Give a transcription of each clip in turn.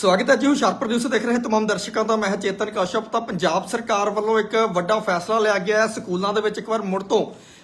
ਸਵਾਗਤ ਹੈ ਜੀ, ਹੁਸ਼ਿਆਰਪੁਰ ਨਿਊਜ਼ ਦੇਖ ਰਹੇ ਤਮਾਮ ਦਰਸ਼ਕਾਂ ਦਾ। ਮੈਂ ਚੇਤਨ ਕਸ਼ਪ। ਤਾਂ ਪੰਜਾਬ ਸਰਕਾਰ ਵੱਲੋਂ ਇੱਕ ਵੱਡਾ ਫੈਸਲਾ ਲਿਆ ਗਿਆ ਹੈ। ਸਕੂਲਾਂ ਦੇ ਵਿੱਚ ਇੱਕ ਵਾਰ ਮੁੜ ਤੋਂ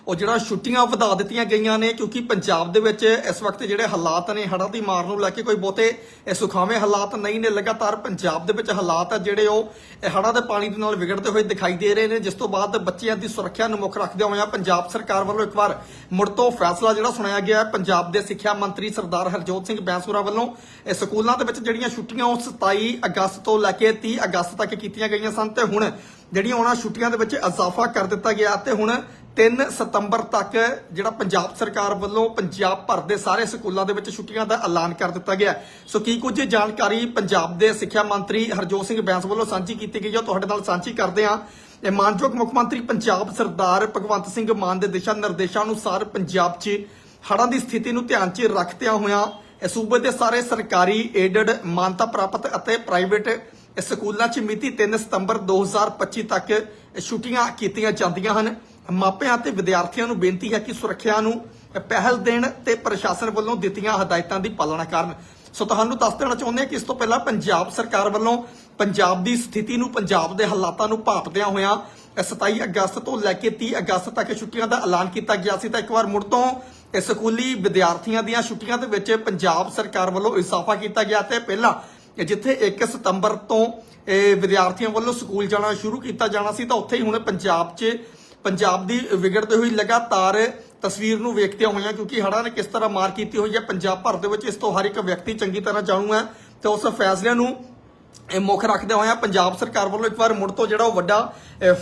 ਉਹ ਜਿਹੜਾ ਛੁੱਟੀਆਂ ਵਧਾ ਦਿੱਤੀਆਂ ਗਈਆਂ ਨੇ, ਕਿਉਂਕਿ ਪੰਜਾਬ ਦੇ ਵਿੱਚ ਇਸ ਵਕਤ ਜਿਹੜੇ ਹਾਲਾਤ ਨੇ, ਹੜ੍ਹਾਂ ਦੀ ਮਾਰ ਨੂੰ ਲੈ ਕੇ ਕੋਈ ਬਹੁਤੇ ਸੁਖਾਵੇਂ ਹਾਲਾਤ ਨਹੀਂ ਨੇ। ਲਗਾਤਾਰ ਪੰਜਾਬ ਦੇ ਵਿੱਚ ਹਾਲਾਤ ਆ ਜਿਹੜੇ ਉਹ ਇਹ ਹੜ੍ਹਾਂ ਦੇ ਪਾਣੀ ਦੇ ਨਾਲ ਵਿਗੜਦੇ ਹੋਏ ਦਿਖਾਈ ਦੇ ਰਹੇ ਨੇ। ਜਿਸ ਤੋਂ ਬਾਅਦ ਬੱਚਿਆਂ ਦੀ ਸੁਰੱਖਿਆ ਨੂੰ ਮੁੱਖ ਰੱਖਦੇ ਹੋਇਆ ਪੰਜਾਬ ਸਰਕਾਰ ਵੱਲੋਂ ਇੱਕ ਵਾਰ ਮੁੜ ਤੋਂ ਫੈਸਲਾ ਜਿਹੜਾ ਸੁਣਾਇਆ ਗਿਆ ਹੈ। ਪੰਜਾਬ ਦੇ ਸਿੱਖਿਆ ਮੰਤਰੀ ਸਰਦਾਰ ਹਰਜੋਤ ਸਿੰਘ ਬੈਂਸੂਰਾ ਵੱਲੋਂ ਇਹ ਸਕੂਲਾਂ ਦੇ ਵਿੱਚ ਜਿਹੜੀਆਂ ਛੁੱਟੀਆਂ ਉਹ 27 ਅਗਸਤ ਤੋਂ ਲੈ ਕੇ 30 ਅਗਸਤ ਤੱਕ ਕੀਤੀਆਂ ਗਈਆਂ ਸਨ ਤੇ ਹੁਣ ਜਿਹੜੀਆਂ ਉਹਨਾਂ ਛੁੱਟੀਆਂ ਦੇ ਵਿੱਚ ਇਜ਼ਾਫਾ ਕਰ ਦਿੱਤਾ ਗਿਆ ਤੇ ਹੁਣ 3 ਸਤੰਬਰ ਤੱਕ ਜਿਹੜਾ ਪੰਜਾਬ ਸਰਕਾਰ ਵੱਲੋਂ ਪੰਜਾਬ ਭਰ ਦੇ ਸਾਰੇ ਸਕੂਲਾਂ ਦੇ ਵਿੱਚ ਛੁੱਟੀਆਂ ਦਾ ਐਲਾਨ ਕਰ ਦਿੱਤਾ ਗਿਆ ਸੋ ਕੀ ਕੁਝ ਜਾਣਕਾਰੀ ਪੰਜਾਬ ਦੇ ਸਿੱਖਿਆ ਮੰਤਰੀ ਹਰਜੋਤ ਸਿੰਘ ਬੈਂਸ ਵੱਲੋਂ ਸਾਂਝੀ ਕੀਤੀ ਗਈ ਹੈ? ਤੁਹਾਡੇ ਨਾਲ ਸਾਂਝੀ ਕਰਦੇ ਹਾਂ। ਇਹ ਮਾਨਯੋਗ ਮੁੱਖ ਮੰਤਰੀ ਪੰਜਾਬ ਸਰਦਾਰ ਭਗਵੰਤ ਸਿੰਘ ਮਾਨ ਦੇ ਦਿਸ਼ਾ ਨਿਰਦੇਸ਼ਾਂ ਅਨੁਸਾਰ ਪੰਜਾਬ 'ਚ ਹੜ੍ਹਾਂ ਦੀ ਸਥਿਤੀ ਨੂੰ ਧਿਆਨ 'ਚ ਰੱਖਦਿਆਂ ਹੋਇਆਂ ਇਹ ਸੂਬੇ ਦੇ ਸਾਰੇ ਸਰਕਾਰੀ ਏਡਡ ਮਾਨਤਾ ਪ੍ਰਾਪਤ ਅਤੇ ਪ੍ਰਾਈਵੇਟ ਸਕੂਲਾਂ 'ਚ ਮਿਤੀ 3 ਸਤੰਬਰ 2025 ਤੱਕ ਛੁੱਟੀਆਂ ਕੀਤੀਆਂ ਜਾਂਦੀਆਂ ਹਨ। ਮਾਪਿਆਂ ਤੇ ਵਿਦਿਆਰਥੀਆਂ ਨੂੰ ਬੇਨਤੀ ਹੈ ਕਿ ਸੁਰੱਖਿਆ ਨੂੰ ਪਹਿਲ ਦੇਣ ਤੇ ਪ੍ਰਸ਼ਾਸਨ ਵੱਲੋਂ ਦਿੱਤੀਆਂ ਹਦਾਇਤਾਂ ਦੀ ਪਾਲਣਾ ਕਰਨ। ਸੋ ਤੁਹਾਨੂੰ ਦੱਸ ਦੇਣਾ ਚਾਹੁੰਦੇ ਹਾਂ ਕਿ ਇਸ ਤੋਂ ਪਹਿਲਾਂ ਪੰਜਾਬ ਸਰਕਾਰ ਵੱਲੋਂ ਪੰਜਾਬ ਦੀ ਸਥਿਤੀ ਨੂੰ, ਪੰਜਾਬ ਦੇ ਹਾਲਾਤਾਂ ਨੂੰ ਭਾਪਦਿਆਂ ਹੋਇਆਂ 27 ਅਗਸਤ ਤੋਂ ਲੈ ਕੇ 30 ਅਗਸਤ ਤੱਕ ਛੁੱਟੀਆਂ ਦਾ ਐਲਾਨ ਕੀਤਾ ਗਿਆ ਸੀ। ਤਾਂ ਇੱਕ ਵਾਰ ਮੁੜ ਤੋਂ ਸਕੂਲੀ ਵਿਦਿਆਰਥੀਆਂ ਦੀਆਂ ਛੁੱਟੀਆਂ ਦੇ ਵਿੱਚ ਪੰਜਾਬ ਸਰਕਾਰ ਵੱਲੋਂ ਇਜ਼ਾਫਾ ਕੀਤਾ ਗਿਆ ਤੇ ਪਹਿਲਾਂ ਜਿੱਥੇ 1 ਸਤੰਬਰ ਤੋਂ ਵਿਦਿਆਰਥੀਆਂ ਵੱਲੋਂ ਸਕੂਲ ਜਾਣਾ ਸ਼ੁਰੂ ਕੀਤਾ ਜਾਣਾ ਸੀ, ਤਾਂ ਉੱਥੇ ਹੀ ਹੁਣ ਪੰਜਾਬ 'ਚ ਪੰਜਾਬ ਦੀ ਵਿਗੜਦੇ ਹੋਈ ਲਗਾਤਾਰ ਤਸਵੀਰ ਨੂੰ ਵੇਖਦਿਆਂ ਹੋਇਆ, ਕਿਉਂਕਿ ਹੜ੍ਹਾਂ ਨੇ ਕਿਸ ਤਰ੍ਹਾਂ ਮਾਰ ਕੀਤੀ ਹੋਈ ਹੈ, ਪੰਜਾਬ ਭਰ ਦੇ ਵਿੱਚ ਇਸ ਤੋਂ ਹਰ ਇੱਕ ਵਿਅਕਤੀ ਚੰਗੀ ਤਰ੍ਹਾਂ ਜਾਣੂ ਹੈ ਤੇ ਉਸ ਫੈਸਲਿਆਂ ਨੂੰ ਮੁੱਖ ਰੱਖਦੇ ਹੋਇਆ ਪੰਜਾਬ ਸਰਕਾਰ ਵੱਲੋਂ ਇੱਕ ਵਾਰ ਮੁੜ ਤੋਂ ਜਿਹੜਾ ਉਹ ਵੱਡਾ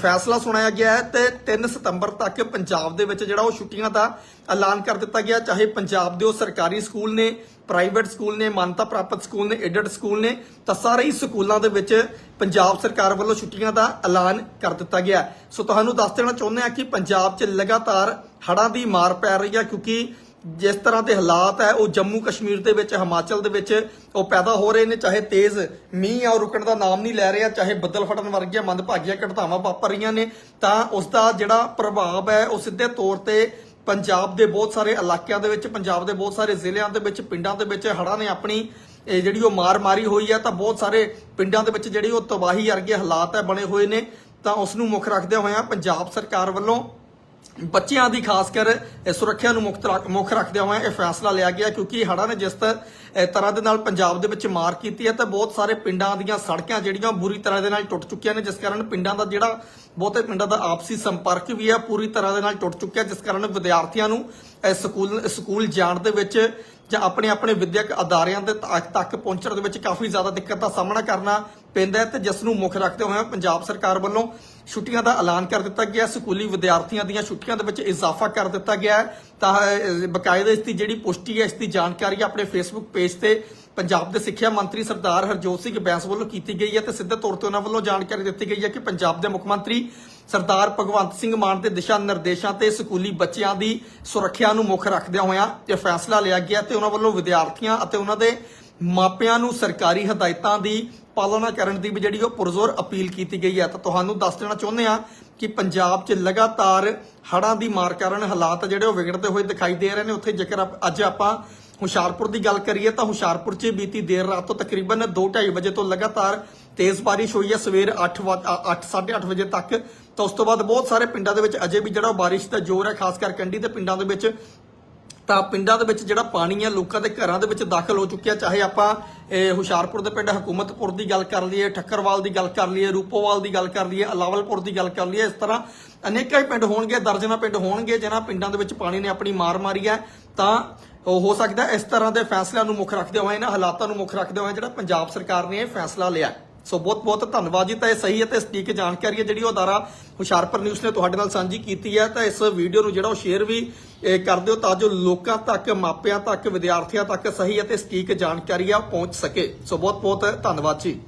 ਫੈਸਲਾ ਸੁਣਾਇਆ ਗਿਆ ਹੈ ਤੇ 3 ਸਤੰਬਰ ਤੱਕ ਪੰਜਾਬ ਦੇ ਵਿੱਚ ਜਿਹੜਾ ਉਹ ਛੁੱਟੀਆਂ ਦਾ ਐਲਾਨ ਕਰ ਦਿੱਤਾ ਗਿਆ। ਚਾਹੇ ਪੰਜਾਬ ਦੇ ਉਹ ਸਰਕਾਰੀ ਸਕੂਲ ਨੇ, ਪ੍ਰਾਈਵੇਟ ਸਕੂਲ ਨੇ, ਮਾਨਤਾ ਪ੍ਰਾਪਤ ਸਕੂਲ ਨੇ ਏਡਡ ਸਕੂਲ ਨੇ, ਤਾਂ ਸਾਰੇ ਹੀ ਸਕੂਲਾਂ ਦੇ ਵਿੱਚ ਪੰਜਾਬ ਸਰਕਾਰ ਵੱਲੋਂ ਛੁੱਟੀਆਂ ਦਾ ਐਲਾਨ ਕਰ ਦਿੱਤਾ ਗਿਆ ਸੋ ਤੁਹਾਨੂੰ ਦੱਸ ਦੇਣਾ ਚਾਹੁੰਦੇ ਹਾਂ ਕਿ ਪੰਜਾਬ 'ਚ ਲਗਾਤਾਰ ਹੜਾਂ ਦੀ ਮਾਰ ਪੈ ਰਹੀ ਹੈ, ਕਿਉਂਕਿ ਜਿਸ ਤਰ੍ਹਾਂ ਦੇ ਹਾਲਾਤ ਹੈ, ਉਹ ਜੰਮੂ ਕਸ਼ਮੀਰ ਦੇ ਵਿੱਚ, ਹਿਮਾਚਲ ਦੇ ਵਿੱਚ ਉਹ ਪੈਦਾ ਹੋ ਰਹੇ ਨੇ, ਚਾਹੇ ਤੇਜ਼ ਮੀਂਹ ਆ, ਉਹ ਰੁਕਣ ਦਾ ਨਾਮ ਨਹੀਂ ਲੈ ਰਿਹਾ, ਚਾਹੇ ਬੱਦਲ ਫਟਣ ਵਰਗੀਆਂ ਮੰਦਭਾਗੀਆਂ ਘਟਨਾਵਾਂ ਵਾਪਰ ਰਹੀਆਂ ਨੇ, ਤਾਂ ਉਸ ਦਾ ਜਿਹੜਾ ਪ੍ਰਭਾਵ ਹੈ, ਉਹ ਸਿੱਧੇ ਤੌਰ ਤੇ ਪੰਜਾਬ ਦੇ ਬਹੁਤ ਸਾਰੇ ਇਲਾਕਿਆਂ ਦੇ ਵਿੱਚ, ਪੰਜਾਬ ਦੇ ਬਹੁਤ ਸਾਰੇ ਜ਼ਿਲ੍ਹਿਆਂ ਦੇ ਵਿੱਚ, ਪਿੰਡਾਂ ਦੇ ਵਿੱਚ ਹੜ੍ਹਾਂ ਨੇ ਆਪਣੀ, ਇਹ ਜਿਹੜੀ ਉਹ ਮਾਰ ਮਾਰੀ ਹੋਈ ਹੈ, ਤਾਂ ਬਹੁਤ ਸਾਰੇ ਪਿੰਡਾਂ ਦੇ ਵਿੱਚ ਜਿਹੜੀ ਉਹ ਤਬਾਹੀ ਵਰਗੇ ਹਾਲਾਤ ਹੈ, ਬਣੇ ਹੋਏ ਨੇ, ਤਾਂ ਉਸ ਨੂੰ ਮੁੱਖ ਰੱਖਦੇ ਹੋਇਆਂ ਪੰਜਾਬ ਸਰਕਾਰ ਵੱਲੋਂ ਬੱਚਿਆਂ ਦੀ ਖਾਸ ਕਰ ਸੁਰੱਖਿਆ ਨੂੰ ਮੁਕਤ ਮੁੱਖ ਰੱਖਦਿਆਂ ਹੋਇਆਂ ਇਹ ਫੈਸਲਾ ਲਿਆ ਗਿਆ ਕਿਉਂਕਿ ਹੜ੍ਹਾਂ ਨੇ ਜਿਸ ਤਰ੍ਹਾਂ ਦੇ ਨਾਲ ਪੰਜਾਬ ਦੇ ਵਿੱਚ ਮਾਰ ਕੀਤੀ ਹੈ ਤਾਂ ਬਹੁਤ ਸਾਰੇ ਪਿੰਡਾਂ ਦੀਆਂ ਸੜਕਾਂ ਜਿਹੜੀਆਂ ਬੁਰੀ ਤਰ੍ਹਾਂ ਦੇ ਨਾਲ ਟੁੱਟ ਚੁੱਕੀਆਂ ਨੇ, ਜਿਸ ਕਾਰਨ ਪਿੰਡਾਂ ਦਾ ਜਿਹੜਾ ਬਹੁਤੇ ਪਿੰਡਾਂ ਦਾ ਆਪਸੀ ਸੰਪਰਕ ਵੀ ਹੈ, ਪੂਰੀ ਤਰ੍ਹਾਂ ਦੇ ਨਾਲ ਟੁੱਟ ਚੁੱਕਿਆ, ਜਿਸ ਕਾਰਨ ਵਿਦਿਆਰਥੀਆਂ ਨੂੰ ਸਕੂਲ ਸਕੂਲ ਜਾਣ ਦੇ ਵਿੱਚ ਜਾਂ ਆਪਣੇ ਆਪਣੇ ਵਿਦਿਅਕ ਅਦਾਰਿਆਂ ਦੇ ਤੱਕ ਪਹੁੰਚਣ ਦੇ ਵਿੱਚ ਕਾਫੀ ਜ਼ਿਆਦਾ ਦਿੱਕਤ ਦਾ ਸਾਹਮਣਾ ਕਰਨਾ ਪੈਂਦਾ ਹੈ ਤੇ ਜਿਸ ਨੂੰ ਮੁੱਖ ਰੱਖਦੇ ਹੋਏ ਪੰਜਾਬ ਸਰਕਾਰ ਵੱਲੋਂ ਛੁੱਟੀਆਂ ਦਾ ਐਲਾਨ ਕਰ ਦਿੱਤਾ ਗਿਆ। ਸਕੂਲੀ ਵਿਦਿਆਰਥੀਆਂ ਦੀਆਂ ਛੁੱਟੀਆਂ ਦੇ ਵਿੱਚ ਇਜ਼ਾਫਾ ਕਰ ਦਿੱਤਾ ਗਿਆ ਹੈ। ਤਾਂ ਬਕਾਇਦਾ ਇਸ ਦੀ ਜਿਹੜੀ ਪੁਸ਼ਟੀ ਹੈ, ਇਸ ਦੀ ਜਾਣਕਾਰੀ ਆਪਣੇ ਫੇਸਬੁੱਕ ਪੇਜ ਤੇ ਪੰਜਾਬ ਦੇ ਸਿੱਖਿਆ ਮੰਤਰੀ ਸਰਦਾਰ ਹਰਜੋਤ ਸਿੰਘ ਬੈਂਸ ਵੱਲੋਂ ਕੀਤੀ ਗਈ ਹੈ ਤੇ ਸਿੱਧੇ ਤੌਰ ਤੇ ਉਹਨਾਂ ਵੱਲੋਂ ਜਾਣਕਾਰੀ ਦਿੱਤੀ ਗਈ ਹੈ ਕਿ ਪੰਜਾਬ ਦੇ ਮੁੱਖ ਮੰਤਰੀ ਸਰਦਾਰ ਭਗਵੰਤ ਸਿੰਘ ਮਾਨ ਦੇ ਦਿਸ਼ਾ ਨਿਰਦੇਸ਼ਾਂ ਤੇ ਸਕੂਲੀ ਬੱਚਿਆਂ ਦੀ ਸੁਰੱਖਿਆ ਨੂੰ ਮੁੱਖ ਰੱਖਦਿਆਂ ਹੋਇਆਂ ਇਹ ਫੈਸਲਾ ਲਿਆ ਗਿਆ ਤੇ ਉਹਨਾਂ ਵੱਲੋਂ ਵਿਦਿਆਰਥੀਆਂ ਅਤੇ ਉਹਨਾਂ ਦੇ ਮਾਪਿਆਂ ਨੂੰ ਸਰਕਾਰੀ ਹਦਾਇਤਾਂ ਦੀ ਪਾਲਣਾ ਕਰਨ ਦੀ ਵੀ ਜਿਹੜੀ ਉਹ ਪੁਰਜ਼ੋਰ ਅਪੀਲ ਕੀਤੀ ਗਈ ਹੈ। ਤਾਂ ਤੁਹਾਨੂੰ ਦੱਸ ਦੇਣਾ ਚਾਹੁੰਦੇ ਆ ਕਿ ਪੰਜਾਬ 'ਚ ਲਗਾਤਾਰ ਹੜ੍ਹਾਂ ਦੀ ਮਾਰ ਕਾਰਨ ਹਾਲਾਤ ਜਿਹੜੇ ਉਹ ਵਿਗੜਦੇ ਹੋਏ ਦਿਖਾਈ ਦੇ ਰਹੇ ਨੇ। ਉੱਥੇ ਜੇਕਰ ਅੱਜ ਆਪਾਂ ਹੁਸ਼ਿਆਰਪੁਰ ਦੀ ਗੱਲ ਕਰੀਏ ਤਾਂ ਹੁਸ਼ਿਆਰਪੁਰ 'ਚ ਬੀਤੀ ਦੇਰ ਰਾਤ ਤੋਂ ਤਕਰੀਬਨ 2:30 ਵਜੇ ਤੋਂ ਲਗਾਤਾਰ ਤੇਜ਼ ਬਾਰਿਸ਼ ਹੋਈ ਹੈ। ਸਵੇਰ 8 8:30 ਵਜੇ ਤੱਕ। ਤਾਂ ਉਸ ਤੋਂ ਬਾਅਦ ਬਹੁਤ ਸਾਰੇ ਪਿੰਡਾਂ ਦੇ ਵਿੱਚ ਅਜੇ ਵੀ ਜਿਹੜਾ ਉਹ ਬਾਰਿਸ਼ ਦਾ ਜ਼ੋਰ ਹੈ, ਖਾਸ ਕਰ ਕੰਢੀ ਦੇ ਪਿੰਡਾਂ ਦੇ ਵਿੱਚ ਤਾਂ ਪਿੰਡਾਂ ਦੇ ਵਿੱਚ ਜਿਹੜਾ ਪਾਣੀ ਹੈ ਲੋਕਾਂ ਦੇ ਘਰਾਂ ਦੇ ਵਿੱਚ ਦਾਖਲ ਹੋ ਚੁੱਕਿਆ। ਚਾਹੇ ਆਪਾਂ, ਇਹ ਹੁਸ਼ਿਆਰਪੁਰ ਦੇ ਪਿੰਡ ਹਕੂਮਤਪੁਰ ਦੀ ਗੱਲ ਕਰ ਲਈਏ, ਠੱਕਰਵਾਲ ਦੀ ਗੱਲ ਕਰ ਲਈਏ, ਰੂਪੋਵਾਲ ਦੀ ਗੱਲ ਕਰ ਲਈਏ, ਅਲਾਵਲਪੁਰ ਦੀ ਗੱਲ ਕਰ ਲਈਏ, ਇਸ ਤਰ੍ਹਾਂ ਅਨੇਕਾਂ ਹੀ ਪਿੰਡ ਹੋਣਗੇ ਦਰਜਨਾਂ ਪਿੰਡ ਹੋਣਗੇ, ਜਿਨ੍ਹਾਂ ਪਿੰਡਾਂ ਦੇ ਵਿੱਚ ਪਾਣੀ ਨੇ ਆਪਣੀ ਮਾਰ ਮਾਰੀ ਹੈ। ਤਾਂ ਹੋ ਸਕਦਾ ਇਸ ਤਰ੍ਹਾਂ ਦੇ ਫੈਸਲਿਆਂ ਨੂੰ ਮੁੱਖ ਰੱਖਦੇ ਹੋਏ, ਇਹਨਾਂ ਹਾਲਾਤਾਂ ਨੂੰ ਮੁੱਖ ਰੱਖਦੇ ਹੋਏ ਜਿਹੜਾ ਪੰਜਾਬ ਸਰਕਾਰ ਨੇ ਇਹ ਫੈਸਲਾ ਲਿਆ ਸੋ ਬਹੁਤ ਬਹੁਤ ਧੰਨਵਾਦ ਜੀ। ਤਾਂ ਇਹ ਸਹੀ ਹੈ ਤੇ ਸਟੀਕ ਜਾਣਕਾਰੀ ਹੈ ਜਿਹੜੀ ਉਹ ਅਦਾਰਾ ਹੁਸ਼ਿਆਰਪੁਰ ਨਿਊਜ਼ ਨੇ ਤੁਹਾਡੇ ਨਾਲ ਸਾਂਝੀ ਕੀਤੀ ਹੈ। ਤਾਂ ਇਸ ਵੀਡੀਓ ਨੂੰ ਜਿਹੜਾ ਉਹ ਸ਼ੇਅਰ ਵੀ ਇਹ ਕਰ ਦਿਓ ਤਾਂ ਜੋ ਲੋਕਾਂ ਤੱਕ, ਮਾਪਿਆਂ ਤੱਕ, ਵਿਦਿਆਰਥੀਆਂ ਤੱਕ ਸਹੀ ਅਤੇ ਸਟੀਕ ਜਾਣਕਾਰੀ ਆ ਪਹੁੰਚ ਸਕੇ। ਸੋ ਬਹੁਤ ਬਹੁਤ ਧੰਨਵਾਦ ਜੀ।